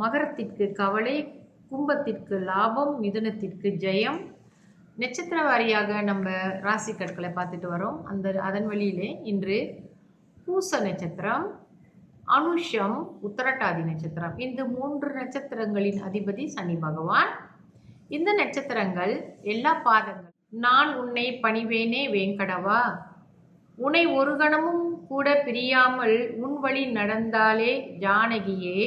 மகரத்திற்கு கவலை கும்பத்திற்கு லாபம் மிதுனத்திற்கு ஜெயம். நட்சத்திர வாரியாக நம்ம ராசி கற்களை பார்த்துட்டு வரோம். அந்த அதன் வழியிலே இன்று பூச நட்சத்திரம் அனுஷம் உத்தரட்டாதி நட்சத்திரம். இந்த மூன்று நட்சத்திரங்களின் அதிபதி சனி பகவான். இந்த நட்சத்திரங்கள் எல்லா பாதங்கள். நான் உன்னை பணிவேனே வேங்கடவா? உன்னை ஒரு கணமும் கூட பிரியாமல் உன் வழி நடந்தாலே ஜானகியே.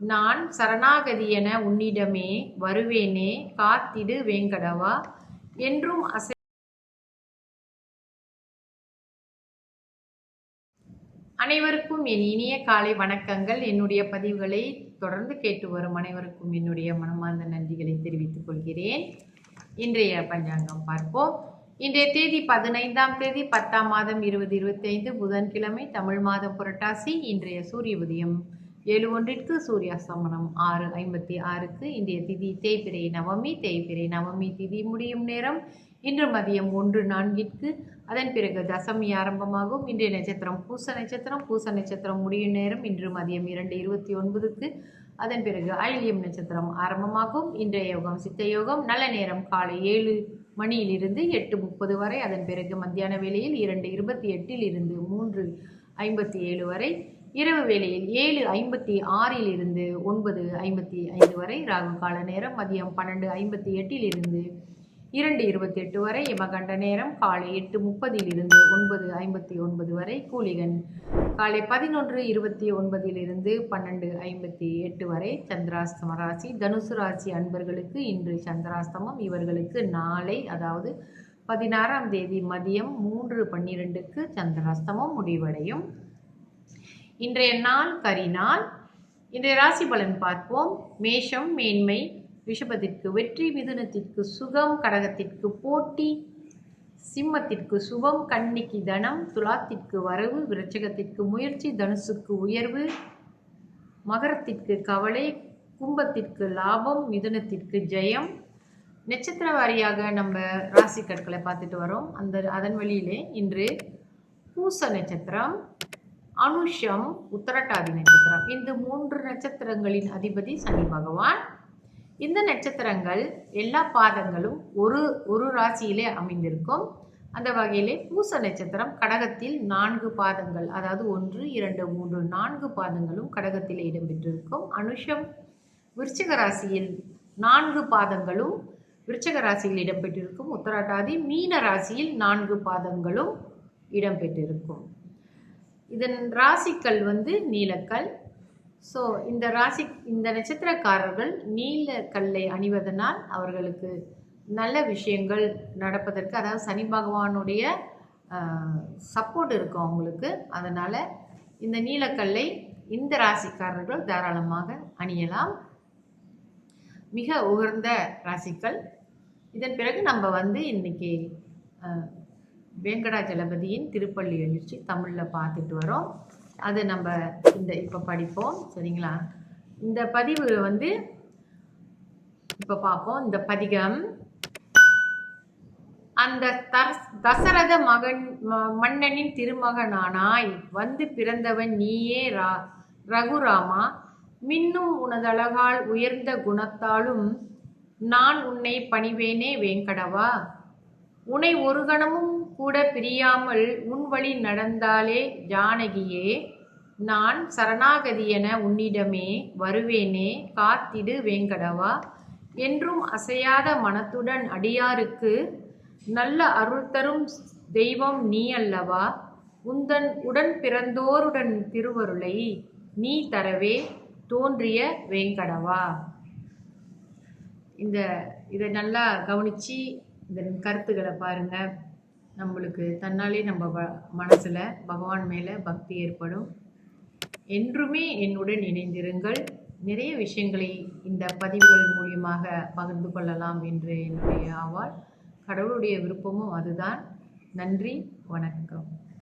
நான் சரணாகதி என உன்னிடமே வருவேனே காத்திடு வேங்கடவா? என்றும் அசை அனைவருக்கும் என் இனிய காலை வணக்கங்கள். என்னுடைய பதிவுகளை தொடர்ந்து கேட்டு வரும் அனைவருக்கும் என்னுடைய மனமார்ந்த நன்றிகளை தெரிவித்துக் கொள்கிறேன். இன்றைய பஞ்சாங்கம் பார்ப்போம். இன்றைய தேதி பதினைந்தாம் தேதி பத்தாம் மாதம் இருபது இருபத்தைந்து புதன்கிழமை தமிழ் மாதம் புரட்டாசி இன்றைய சூரிய உதயம். ஏழு ஒன்றிற்கு சூரியாஸ்தமனம். ஆறு ஐம்பத்தி ஆறுக்கு இன்றைய திதி தேய்பிரை நவமி. தேய்பிரை நவமி திதி முடியும் நேரம் இன்று மதியம் ஒன்று நான்கிற்கு. அதன் பிறகு தசமி ஆரம்பமாகும். இன்றைய நட்சத்திரம் பூச நட்சத்திரம். பூச நட்சத்திரம் முடியும் நேரம் இன்று மதியம் இரண்டு இருபத்தி ஒன்பதுக்கு. அதன் பிறகு ஆயில்யம் நட்சத்திரம் ஆரம்பமாகும். இன்றைய யோகம் சித்த யோகம். நல்ல நேரம் காலை ஏழு மணியிலிருந்து எட்டு முப்பது வரை. அதன் பிறகு மத்தியான வேளையில் இரண்டு இருபத்தி எட்டில் இருந்து மூன்று ஐம்பத்தி ஏழு வரை. இரவு வேளையில் ஏழு ஐம்பத்தி ஆறில் இருந்து ஒன்பது ஐம்பத்தி ஐந்து வரை ராகு கால நேரம் மதியம் பன்னெண்டு ஐம்பத்தி எட்டில் இருந்து இரண்டு இருபத்தி எட்டு வரை யமகண்ட நேரம் காலை எட்டு முப்பதில் இருந்து ஒன்பது ஐம்பத்தி ஒன்பது வரை கூலிகன் காலை பதினொன்று இருபத்தி ஒன்பதிலிருந்து பன்னெண்டு ஐம்பத்தி எட்டு வரை சந்திராஸ்தம ராசி தனுசு ராசி அன்பர்களுக்கு இன்று சந்திராஸ்தமம் இவர்களுக்கு நாளை அதாவது பதினாறாம் தேதி மதியம் மூன்று பன்னிரெண்டுக்கு சந்திராஸ்தமம் முடிவடையும். இன்றைய நாள் கரிநாள். இன்றைய ராசி பலன் பார்ப்போம். மேஷம் மேன்மை ரிஷபத்திற்கு வெற்றி மிதுனத்திற்கு சுகம் கடகத்திற்கு போட்டி சிம்மத்திற்கு சுபம் கன்னிக்கு தனம் துலாத்திற்கு வரவு விருச்சகத்திற்கு முயற்சி தனுசுக்கு உயர்வு மகரத்திற்கு கவலை கும்பத்திற்கு லாபம் மிதுனத்திற்கு ஜெயம். நட்சத்திர வாரியாக நம்ம ராசி கற்களை பார்த்துட்டு வரோம். அந்த அதன் வழியிலே இன்று பூச நட்சத்திரம். அனுஷம் உத்தரட்டாதி நட்சத்திரம். இந்த மூன்று நட்சத்திரங்களின் அதிபதி சனி பகவான். இந்த நட்சத்திரங்கள் எல்லா பாதங்களும் ஒரு ஒரு ராசியிலே அமைந்திருக்கும். அந்த வகையிலே பூச நட்சத்திரம் கடகத்தில் நான்கு பாதங்கள் அதாவது ஒன்று இரண்டு மூன்று நான்கு பாதங்களும் கடகத்திலே இடம்பெற்றிருக்கும். அனுஷம் விருச்சிக ராசியில் நான்கு பாதங்களும் விருச்சக ராசியில் இடம்பெற்றிருக்கும். உத்தராட்டாதி மீன ராசியில் நான்கு பாதங்களும் இடம்பெற்றிருக்கும். இதன் ராசிக்கல் வந்து நீலக்கல். ஸோ இந்த ராசி இந்த நட்சத்திரக்காரர்கள் நீல கல்லை அணிவதனால் அவர்களுக்கு நல்ல விஷயங்கள் நடப்பதற்கு அதாவது சனி பகவானுடைய சப்போர்ட் இருக்கும் அவங்களுக்கு. அதனால் இந்த நீலக்கல்லை இந்த ராசிக்காரர்கள் தாராளமாக அணியலாம். மிக உகர்ந்த ராசிக்கள். இதன் பிறகு நம்ம வந்து இன்றைக்கி வேங்கடாஜலபதியின் திருப்பள்ளி எழுச்சி தமிழில் பார்த்துட்டு வரோம். அது நம்ம இந்த இப்போ படிப்போம். சரிங்களா? இந்த பதிவு வந்து இப்போ பார்ப்போம். இந்த பதிகம் அந்த தசரத மகன் மன்னனின் திருமகனானாய் வந்து பிறந்தவன் நீயே ரா ரகுராமா. மின்னும் உனதழகால் உயர்ந்த குணத்தாலும் நான் உன்னை பணிவேனே வேங்கடவா. உன்னை ஒரு கணமும் கூட பிரியாமல் உன் வழி நடந்தாலே ஜானகியே நான் சரணாகதி என உன்னிடமே வருவேனே காத்திடு வேங்கடவா. என்றும் அசையாத மனத்துடன் அடியாருக்கு நல்ல அருள் தரும் தெய்வம் நீ அல்லவா. உந்தன் உடன் பிறந்தோருடன் திருவருளை நீ தரவே தோன்றிய வேங்கடவா. இந்த இதை நல்லா கவனித்து இந்த கருத்துக்களை பாருங்கள் நம்மளுக்கு தன்னாலே நம்ம வ மனசில் பகவான் மேலே பக்தி ஏற்படும். என்றுமே என்னுடன் இணைந்திருங்கள். நிறைய விஷயங்களை இந்த பதிவுகள் மூலியமாக பகிர்ந்து கொள்ளலாம் என்று என்னுடைய ஆவால். கடவுளுடைய விருப்பமும் அதுதான். நன்றி வணக்கம்.